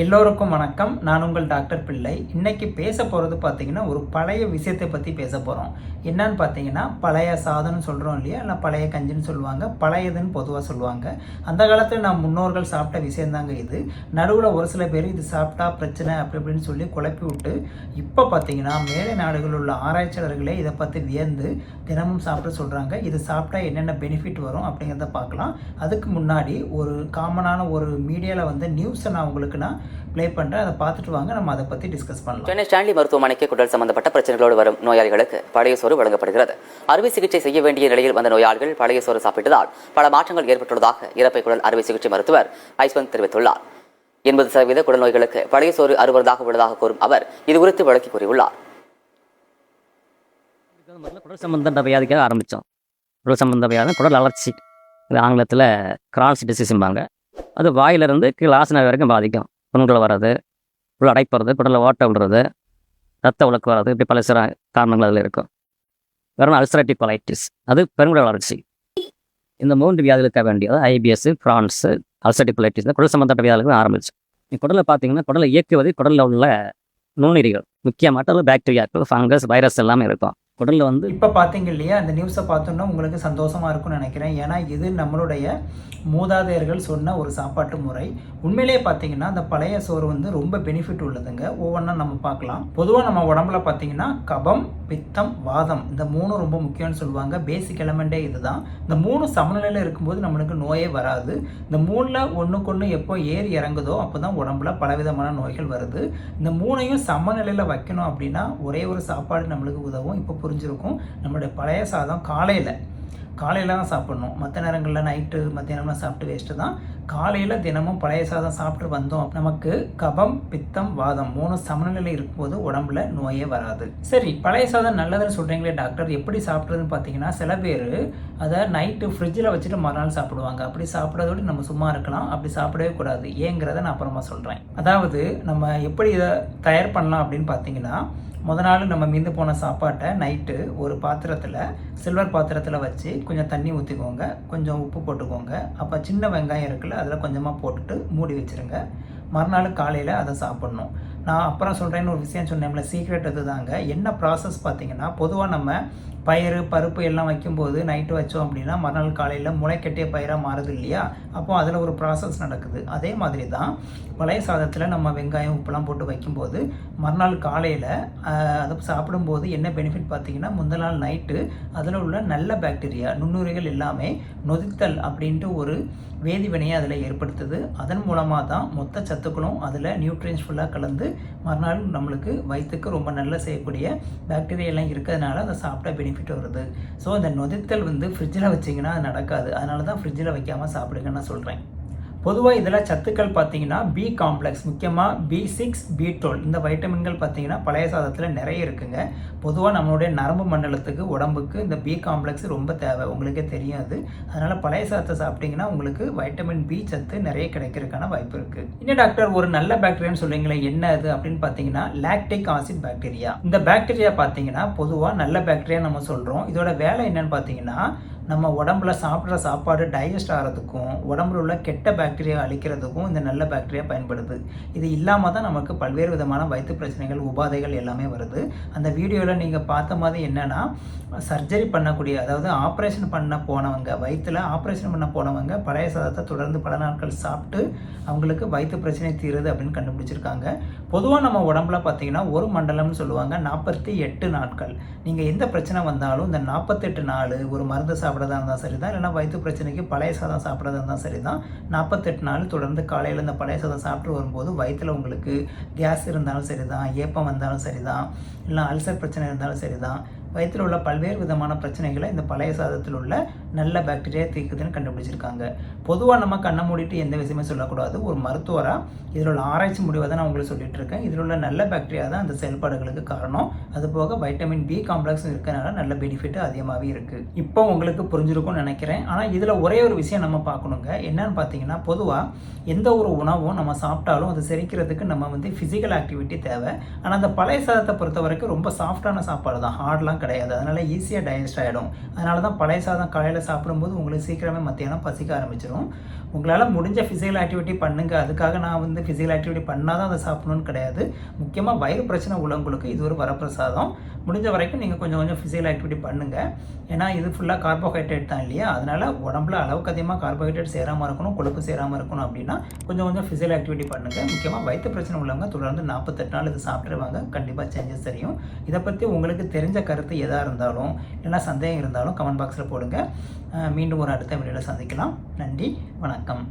எல்லோருக்கும் வணக்கம். நான் உங்கள் டாக்டர் பிள்ளை. இன்றைக்கி பேச போகிறது பார்த்தீங்கன்னா ஒரு பழைய விஷயத்தை பற்றி பேச போகிறோம் என்னன்னு பார்த்தீங்கன்னா பழைய சாதம்னு சொல்கிறோம் இல்லையா? இல்லை பழைய கஞ்சின்னு சொல்லுவாங்க. பழையதுன்னு பொதுவாக சொல்லுவாங்க. அந்த காலத்தில் நான் முன்னோர்கள் சாப்பிட்ட விஷயந்தாங்க இது. நடுவில் ஒரு சில பேர் இது சாப்பிட்டா பிரச்சனை அப்படி இப்படின்னு சொல்லி குழப்பி விட்டு இப்போ பார்த்தீங்கன்னா மேலை நாடுகளில் உள்ள ஆராய்ச்சியாளர்களே இதை பற்றி வியந்து தினமும் சாப்பிட சொல்கிறாங்க இது சாப்பிட்டா என்னென்ன பெனிஃபிட் வரும் அப்படிங்கிறத பார்க்கலாம். அதுக்கு முன்னாடி ஒரு காமனான ஒரு மீடியாவில் வந்து நியூஸை நான் உங்களுக்கு நான் ப்ளே பண்ணுறேன் அதை பார்த்துட்டு வாங்க நம்ம அதை பற்றி டிஸ்கஸ் பண்ணலாம். சென்னை ஸ்டான்லி மருத்துவமனைக்கு குடல் சம்பந்தப்பட்ட பிரச்சனைகளோடு வரும் நோயாளிகளுக்கு பழைய சோறு வழங்கப்படுகிறது. அறுவை சிகிச்சை செய்ய வேண்டிய நிலையில் வந்த நோயாளிகள் பழைய சோறு சாப்பிட்டதால் பல மாற்றங்கள் ஏற்பட்டுள்ளதாக இறப்பை குடல் அறுவை சிகிச்சை மருத்துவர் ஐஸ்வந்த் தெரிவித்துள்ளார். எண்பது சதவீத குடல் நோய்களுக்கு பழைய சோறு அறுவதாக உள்ளதாக கூறும் அவர் இது குறித்து விளக்கி கூறியுள்ளார். குடல் சம்பந்த வியாதிக்காக ஆரம்பித்தோம் குடல் சம்பந்த வியாதி குடல் அலர்ச்சி. இது ஆங்கிலத்தில் கிரான்ஸ் டிசீஸும்பாங்க அது வாயிலிருந்து கீழே ஆசன வரைக்கும் பாதிக்கும். புண்கள் வர்றது உள்ள அடைப்படுறது குடலில் ஓட்டை விடுறது ரத்த உலக்கு வர்றது இப்படி பல சில காரணங்கள் அதில் இருக்கும். வெறும் அல்சரேட்டிவ் கொலைட்டிஸ் அது பெருங்குடல் வளர்ச்சி. இந்த மூன்று வியாதிகளுக்காக வேண்டியது ஐபிஎஸ் ஃப்ரான்ஸு அல்சரேட்டிவ் கொலைட்டிஸ் குடல் சம்பந்தப்பட்ட வியாதிகளுக்கு ஆரம்பிச்சு. குடலை பார்த்தீங்கன்னா குடலை இயக்குவது குடலில் உள்ள நுண்ணுயிரிகள். முக்கியமாக பாக்டீரியாக்கள் ஃபங்கஸ் வைரஸ் எல்லாமே இருக்கும். உடலில் வந்து இப்போ பார்த்தீங்க இல்லையா அந்த நியூஸை பார்த்தோன்னா உங்களுக்கு சந்தோஷமாக இருக்கும்னு நினைக்கிறேன். ஏன்னா இது நம்மளுடைய மூதாதையர்கள் சொன்ன ஒரு சாப்பாட்டு முறை. உண்மையிலேயே பார்த்தீங்கன்னா அந்த பழைய சோறு வந்து ரொம்ப பெனிஃபிட் உள்ளதுங்க. ஒவ்வொன்றா நம்ம பார்க்கலாம். பொதுவாக நம்ம உடம்புல பார்த்தீங்கன்னா கபம் பித்தம் வாதம் இந்த மூணும் ரொம்ப முக்கியம்னு சொல்லுவாங்க. பேசிக் எலமெண்ட்டே இதுதான். இந்த மூணு சமநிலையில் இருக்கும்போது நம்மளுக்கு நோயே வராது. இந்த மூணில் ஒன்றுக்கு ஒன்று எப்போ ஏறி இறங்குதோ அப்போ தான் உடம்புல பலவிதமான நோய்கள் வருது. இந்த மூணையும் சமநிலையில் வைக்கணும் அப்படின்னா ஒரே ஒரு சாப்பாடு நம்மளுக்கு உதவும். இப்போ புரிஞ்சிருக்கும். நம்மளுடைய பழைய சாதம் காலையில். காலையில் தான் சாப்பிட்ணும். மற்ற நேரங்களில் நைட்டு மத்தியானம்லாம் சாப்பிட்டு வேஸ்ட்டு தான். காலையில் தினமும் பழைய சாதம் சாப்பிட்டு வந்தோம் நமக்கு கபம் பித்தம் வாதம் மூணு சமநிலையில் இருக்கும்போது உடம்புல நோயே வராது. சரி பழைய சாதம் நல்லதுன்னு சொல்கிறீங்களே டாக்டர் எப்படி சாப்பிட்றதுன்னு பார்த்தீங்கன்னா சில பேர் அதை நைட்டு ஃப்ரிட்ஜில் வச்சுட்டு மறுநாள் சாப்பிடுவாங்க. அப்படி சாப்பிட்றதோடு நம்ம சும்மா இருக்கலாம். அப்படி சாப்பிடவே கூடாது. ஏங்கிறத நான் அப்புறமா சொல்கிறேன் அதாவது நம்ம எப்படி இதை தயார் பண்ணலாம் அப்படின்னு பார்த்தீங்கன்னா முத நாள் நம்ம மீந்து போன சாப்பாட்டை நைட்டு ஒரு பாத்திரத்தில் சில்வர் பாத்திரத்தில் வச்சு கொஞ்சம் தண்ணி ஊற்றிக்கோங்க கொஞ்சம் உப்பு போட்டுக்கோங்க. அப்போ சின்ன வெங்காயம் இருக்குல்ல அதில் கொஞ்சமாக போட்டுட்டு மூடி வச்சுருங்க. மறுநாள் காலையில் அதை சாப்பிட்ணும். நான் அப்புறம் சொல்கிறேன்னு ஒரு விஷயம் சொன்னேன்ல சீக்ரெட் இதுதாங்க என்ன ப்ராசஸ் பார்த்தீங்கன்னா பொதுவாக நம்ம பயிறு பருப்பு எல்லாம் வைக்கும்போது நைட்டு வச்சோம் அப்படின்னா மறுநாள் காலையில் முளைக்கட்டிய பயிராக மாறுது இல்லையா? அப்போ அதில் ஒரு ப்ராசஸ் நடக்குது. அதே மாதிரி தான் பழைய சாதத்தில் நம்ம வெங்காயம் உப்புலாம் போட்டு வைக்கும்போது மறுநாள் காலையில் அதை சாப்பிடும்போது என்ன பெனிஃபிட் பார்த்தீங்கன்னா முந்தின நாள் நைட்டு அதில் உள்ள நல்ல பாக்டீரியா நுண்ணுரைகள் எல்லாமே நொதித்தல் அப்படின்ட்டு ஒரு வேதிவினையை அதில் ஏற்படுத்துது. அதன் மூலமாக தான் மொத்த சத்துக்களும் அதில் நியூட்ரியன்ஸ் ஃபுல்லாக கலந்து மறுநாள் நம்மளுக்கு வயிற்றுக்கு ரொம்ப நல்லா செய்யக்கூடிய பாக்டீரியாலாம் இருக்கிறதுனால அதை சாப்பிட்டா பெனிஃபிட் வருது. ஸோ இந்த நொதித்தல் வந்து ஃப்ரிட்ஜில் வச்சிங்கன்னா அது நடக்காது. அதனால தான் ஃப்ரிட்ஜில் வைக்காமல் சாப்பிடுங்கன்னு நான் சொல்கிறேன் பொதுவாக இதில் சத்துக்கள் பார்த்தீங்கன்னா பி காம்ப்ளெக்ஸ் முக்கியமாக பி சிக்ஸ் பி டுவெல் இந்த வைட்டமின்கள் பார்த்தீங்கன்னா பழைய சாதத்தில் நிறைய இருக்குங்க. பொதுவாக நம்மளுடைய நரம்பு மண்டலத்துக்கு உடம்புக்கு இந்த பி காம்ப்ளெக்ஸ் ரொம்ப தேவை உங்களுக்கே தெரியும் அது அதனால் பழைய சாதத்தை சாப்பிட்டீங்கன்னா உங்களுக்கு வைட்டமின் பி சத்து நிறைய கிடைக்கிறதுக்கான வாய்ப்பு இருக்குது இன்னும் டாக்டர் ஒரு நல்ல பாக்டீரியான்னு சொல்லுவீங்களே என்ன அது அப்படின்னு பார்த்தீங்கன்னா லாக்டிக் ஆசிட் பாக்டீரியா இந்த பாக்டீரியா பார்த்தீங்கன்னா பொதுவாக நல்ல பாக்டீரியா நம்ம சொல்கிறோம் இதோட வேலை என்னன்னு பார்த்தீங்கன்னா நம்ம உடம்புல சாப்பிட்ற சாப்பாடு டைஜஸ்ட் ஆகிறதுக்கும் உடம்புல உள்ள கெட்ட பாக்டீரியா அழிக்கிறதுக்கும் இந்த நல்ல பாக்டீரியா பயன்படுது. இது இல்லாமல் தான் நமக்கு பல்வேறு விதமான வயிற்று பிரச்சனைகள் உபாதைகள் எல்லாமே வருது. அந்த வீடியோவில் நீங்கள் பார்த்த மாதிரி என்னென்னா சர்ஜரி பண்ணக்கூடிய அதாவது ஆப்ரேஷன் பண்ண போனவங்க வயிற்றில் ஆப்ரேஷன் பண்ண போனவங்க பழைய சாதத்தை தொடர்ந்து பல நாட்கள் சாப்பிட்டு அவங்களுக்கு வயிற்று பிரச்சனை தீருது அப்படின்னு கண்டுபிடிச்சிருக்காங்க. பொதுவாக நம்ம உடம்புல பார்த்தீங்கன்னா ஒரு மண்டலம்னு சொல்லுவாங்க நாற்பத்தி எட்டு நாட்கள். நீங்கள் எந்த பிரச்சனை வந்தாலும் இந்த நாற்பத்தெட்டு நாள் ஒரு மருந்து சாப்பிட்றதா இருந்தால் சரி தான் இல்லைனா வயிற்று பிரச்சனைக்கு பழைய சாதம் சாப்பிட்றதா இருந்தால் சரி தான் நாற்பத்தெட்டு நாள் தொடர்ந்து காலையில் இந்த பழைய சாதம் சாப்பிட்டு வரும்போது வயிற்றில் உங்களுக்கு கேஸ் இருந்தாலும் சரி தான் ஏப்பம் வந்தாலும் சரி தான் இல்லை அல்சர் பிரச்சனை இருந்தாலும் சரி தான் வயிற்றில் உள்ள பல்வேறு விதமான பிரச்சனைகளை இந்த பழைய சாதத்தில் உள்ள நல்ல பாக்டீரியா தீர்க்குதுன்னு கண்டுபிடிச்சிருக்காங்க. பொதுவாக நம்ம கண்ணை மூடிட்டு எந்த விஷயமே சொல்லக்கூடாது. ஒரு மருத்துவராக இதில் உள்ள ஆராய்ச்சி முடிவை தான் நான் உங்களுக்கு சொல்லிட்டு இருக்கேன். இதில் உள்ள நல்ல பாக்டீரியா தான் அந்த செயல்பாடுகளுக்கு காரணம். அது போக வைட்டமின் பி காம்ப்ளெக்ஸ் இருக்கனால நல்ல பெனிஃபிட் அதிகமாகவே இருக்குது இப்போ உங்களுக்கு புரிஞ்சிருக்கும்னு நினைக்கிறேன். ஆனால் இதில் ஒரே ஒரு விஷயம் நம்ம பார்க்கணுங்க. என்னன்னு பார்த்தீங்கன்னா பொதுவாக எந்த ஒரு உணவும் நம்ம சாப்பிட்டாலும் அது செரிக்கிறதுக்கு நம்ம வந்து ஃபிசிக்கல் ஆக்டிவிட்டி தேவை. ஆனால் அந்த பழைய சாதத்தை பொறுத்த வரைக்கும் ரொம்ப சாஃப்டான சாப்பாடு தான் ஹார்ட்லாம் கிடையாது. அதனால் ஈஸியாக டைஜஸ்ட் ஆகிடும் அதனால தான் பழைய சாதம் காலையில் சாப்பிடும்போது உங்களுக்கு சீக்கிரமே மத்தியானம் பசிக்க ஆரம்பிச்சிடும் உங்களால் முடிஞ்ச ஃபிசிக்கல் ஆக்டிவிட்டி பண்ணுங்க. அதுக்காக நான் வந்து ஃபிசிக்கல் ஆக்டிவிட்டி பண்ணால் தான் அதை சாப்பிடணும்னு கிடையாது. முக்கியமாக வயிறு பிரச்சனை உள்ளவங்களுக்கு இது ஒரு வரப்பிரசாதம். முடிஞ்ச வரைக்கும் நீங்கள் கொஞ்சம் கொஞ்சம் ஃபிசிக்கல் ஆக்டிவிட்டி பண்ணுங்கள் ஏன்னா இது ஃபுல்லாக கார்போஹைட்ரேட் தான் இல்லையா? அதனால் உடம்புல அளவுக்கு அதிகமாக கார்போஹைட்ரேட் சேராமல் இருக்கணும் கொழுப்பு சேராமல் இருக்கணும் அப்படின்னா கொஞ்சம் கொஞ்சம் ஃபிசிக்கல் ஆக்டிவிட்டி பண்ணுங்கள் முக்கியமாக வயிற்று பிரச்சனை உள்ளவங்க தொடர்ந்து நாற்பத்தெட்டு நாள் இது சாப்பிட்ருவாங்க கண்டிப்பாக சேஞ்சஸ் தெரியும். இதை பற்றி உங்களுக்கு தெரிஞ்ச கருத்து எதாக இருந்தாலும் இல்லைனா சந்தேகம் இருந்தாலும் கமெண்ட் பாக்ஸில் போடுங்க. மீண்டும் ஒரு அடுத்த வீடியோவில் சந்திக்கலாம். நன்றி வணக்கம்.